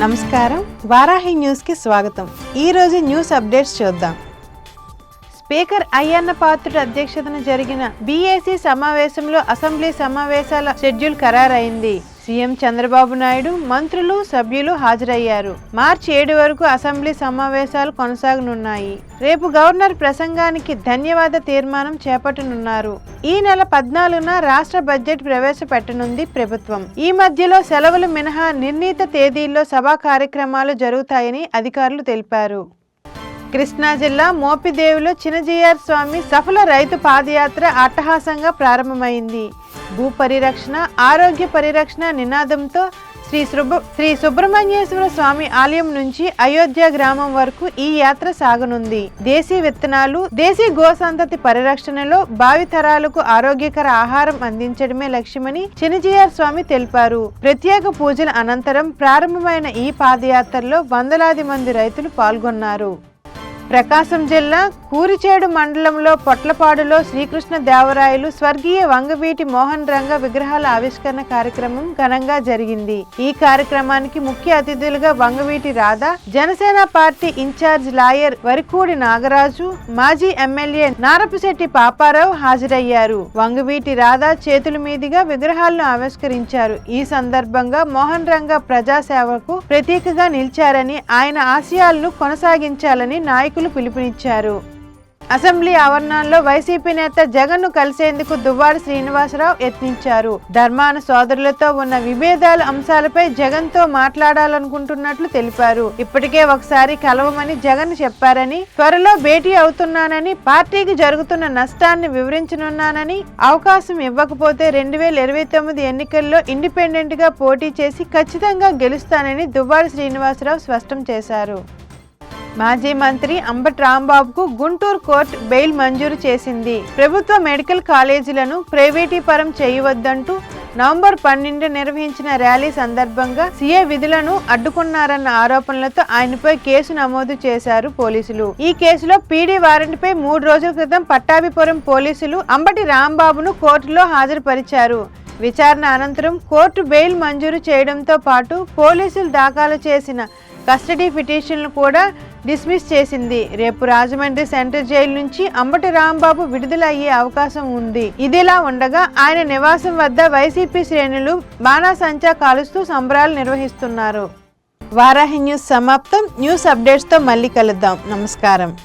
నమస్కారం. వారాహి న్యూస్కి స్వాగతం. ఈరోజు న్యూస్ అప్డేట్స్ చూద్దాం. స్పీకర్ అయ్యన్న పాత్రుడు అధ్యక్షతన జరిగిన బీఏసీ సమావేశంలో అసెంబ్లీ సమావేశాల షెడ్యూల్ ఖరారైంది. సీఎం చంద్రబాబు నాయుడు మంత్రులు సభ్యులు హాజరయ్యారు. మార్చి ఏడు వరకు అసెంబ్లీ సమావేశాలు కొనసాగనున్నాయి. రేపు గవర్నర్ ప్రసంగానికి ధన్యవాద తీర్మానం చేపట్టనున్నారు. ఈ నెల పద్నాలుగున రాష్ట్ర బడ్జెట్ ప్రవేశపెట్టనుంది ప్రభుత్వం. ఈ మధ్యలో సెలవులు మినహా నిర్ణీత తేదీల్లో సభా కార్యక్రమాలు జరుగుతాయని అధికారులు తెలిపారు. కృష్ణా జిల్లా మోపిదేవిలో చినజీఆర్ స్వామి సఫల రైతు పాదయాత్ర అట్టహాసంగా ప్రారంభమైంది. భూ పరిరక్షణ ఆరోగ్య పరిరక్షణ నినాదంతో శ్రీ సుబ్ర శ్రీ సుబ్రహ్మణ్యేశ్వర స్వామి ఆలయం నుంచి అయోధ్య గ్రామం వరకు ఈ యాత్ర సాగనుంది. దేశీ విత్తనాలు దేశీ గోసంతతి పరిరక్షణలో భావితరాలకు ఆరోగ్యకర ఆహారం అందించడమే లక్ష్యమని చినజీఆర్ స్వామి తెలిపారు. ప్రత్యేక పూజల అనంతరం ప్రారంభమైన ఈ పాదయాత్రలో వందలాది మంది రైతులు పాల్గొన్నారు. ప్రకాశం జిల్లా కూరిచేడు మండలంలో పొట్లపాడులో శ్రీకృష్ణ దేవరాయలు స్వర్గీయ వంగవీటి మోహన్ రంగ విగ్రహాల ఆవిష్కరణ కార్యక్రమం ఘనంగా జరిగింది. ఈ కార్యక్రమానికి ముఖ్య అతిథులుగా Vangaveeti Radha Janasena party in charge lawyer Varikudi Nagaraju మాజీ ఎమ్మెల్యే నారపుశెట్టి పాపారావు హాజరయ్యారు. వంగవీటి రాధ చేతుల మీదుగా విగ్రహాలను ఆవిష్కరించారు. ఈ సందర్భంగా మోహన్ రంగ ప్రజాసేవకు ప్రతీకగా నిలిచారని ఆయన ఆశయాలను కొనసాగించాలని నాయకులు పిలుపునిచ్చారు. అసెంబ్లీ ఆవరణలో వైసీపీ నేత జగన్ను కలిసేందుకు దువ్వాడ శ్రీనివాసరావు యత్నించారు. ధర్మాన సోదరులతో ఉన్న విభేదాల అంశాలపై జగన్తో మాట్లాడాలనుకుంటున్నట్లు తెలిపారు. ఇప్పటికే ఒకసారి కలవమని జగన్ చెప్పారని త్వరలో భేటీ అవుతున్నానని పార్టీకి జరుగుతున్న నష్టాన్ని వివరించనున్నానని అవకాశం ఇవ్వకపోతే రెండు వేల ఇరవై తొమ్మిది ఎన్నికల్లో ఇండిపెండెంట్గా పోటీ చేసి ఖచ్చితంగా గెలుస్తానని దువ్వాడ శ్రీనివాసరావు స్పష్టం చేశారు. మాజీ మంత్రి అంబటి రాంబాబుకు గుంటూరు కోర్టు బెయిల్ మంజూరు చేసింది. ప్రభుత్వ మెడికల్ కాలేజీలను ప్రైవేటీపరం చేయవద్దంటూ నవంబర్ పన్నెండు నిర్వహించిన ర్యాలీ సందర్భంగా సీఏ విధులను అడ్డుకున్నారన్న ఆరోపణలతో ఆయనపై కేసు నమోదు చేశారు పోలీసులు. ఈ కేసులో పీడీ వారెంట్పై మూడు రోజుల క్రితం పట్టాభిపురం పోలీసులు అంబటి రాంబాబును కోర్టులో హాజరుపరిచారు. విచారణ అనంతరం కోర్టు బెయిల్ మంజూరు చేయడంతో పాటు పోలీసులు దాఖలు చేసిన కస్టడీ పిటిషన్లు కూడా డిస్మిస్ చేసింది. రేపు రాజమండ్రి సెంట్రల్ జైలు నుంచి అంబటి రాంబాబు విడుదల అయ్యే అవకాశం ఉంది. ఇదిలా ఉండగా ఆయన నివాసం వద్ద వైసీపీ శ్రేణులు బాణాసంచా కాలుస్తూ సంబరాలు నిర్వహిస్తున్నారు. వారాహి న్యూస్ సమాప్తం. న్యూస్ అప్డేట్స్తో మళ్ళీ కలుద్దాం. నమస్కారం.